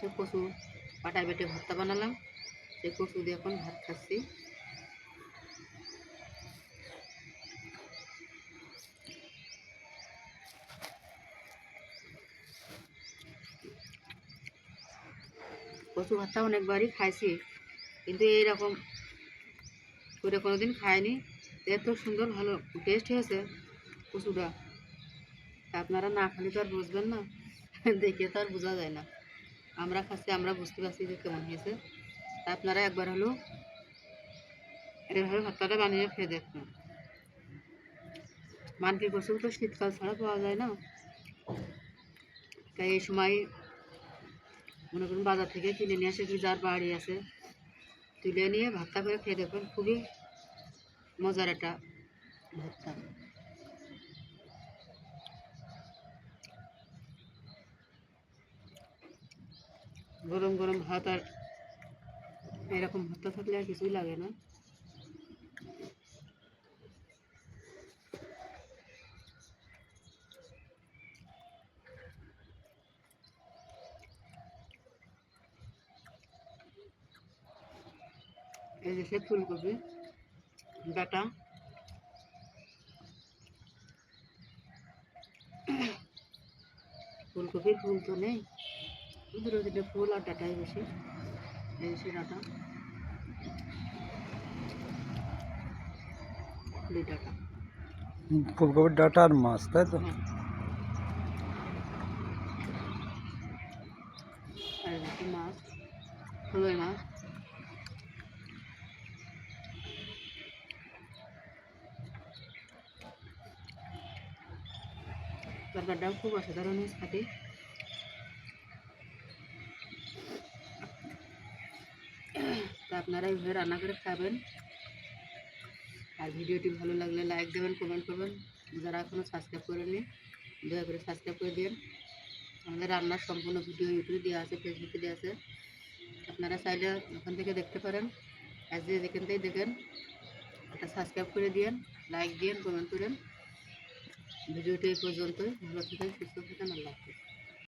সব কচু পাটায় বেটে ভর্তা বানালাম, সেই কচু দিয়ে এখন ভাত খাচ্ছি। কচু ভাতটা অনেকবারই খাইছি, কিন্তু এইরকম করে কোনোদিন খাইনি। এত সুন্দর ভালো টেস্ট হয়েছে কচুটা। আপনারা না খালি তো আর বুঝবেন না, দেখে তো আর বোঝা যায় না। আমরা খাচ্ছি, আমরা বুঝতে পারছি যে কেমন হয়েছে। আপনারা একবার হলেও এভাবে ভাতটা বানিয়ে খেয়ে দেখুন। মানকি কচু তো শীতকাল ছাড়া পাওয়া যায় না। তাই এই সময় মনে করুন বাজার থেকে কিনে নিয়ে আসে কি যার বাড়ি আছে, তুলে নিয়ে ভাতটা করে খেয়ে দেখুন। খুবই মজার একটা ভর্তা গরম গরম ভাত আর এরকম ভর্তা থাকলে আর কিছুই লাগে না। এই যে সে ফুলকপি, ডাটা। ফুলকপির ফুল তো নেই। দুটো তিনটে ফুল আর ডাটাই বেশি এই সে ডাটা ফুলি ডাটা ফুলকপির ডাটা আর মাছ তাই তো হ্যাঁ আর দেখি মাছ ফুলের মাছ তরকারিটাও খুব অসাধারণ হয়েছে খাতে তা আপনারা এইভাবে রান্না করে খাবেন। আর ভিডিওটি ভালো লাগলে লাইক দেবেন কমেন্ট করবেন। যারা এখনও সাবস্ক্রাইব করেনি দয়া করে সাবস্ক্রাইব করে দিন। আমাদের রান্নার সম্পূর্ণ ভিডিও ইউটিউবে দেওয়া আছে ফেসবুকে দেওয়া আছে। আপনারা চাইলে ওখান থেকে দেখতে পারেন। আর যে যেখান থেকে দেখেন একটা সাবস্ক্রাইব করে দিন লাইক দিন কমেন্ট করেন। ভিডিওটি এই পর্যন্তই। ভালো থাকেন, সুস্থ থাকেন, আল্লাহ হাফিজ।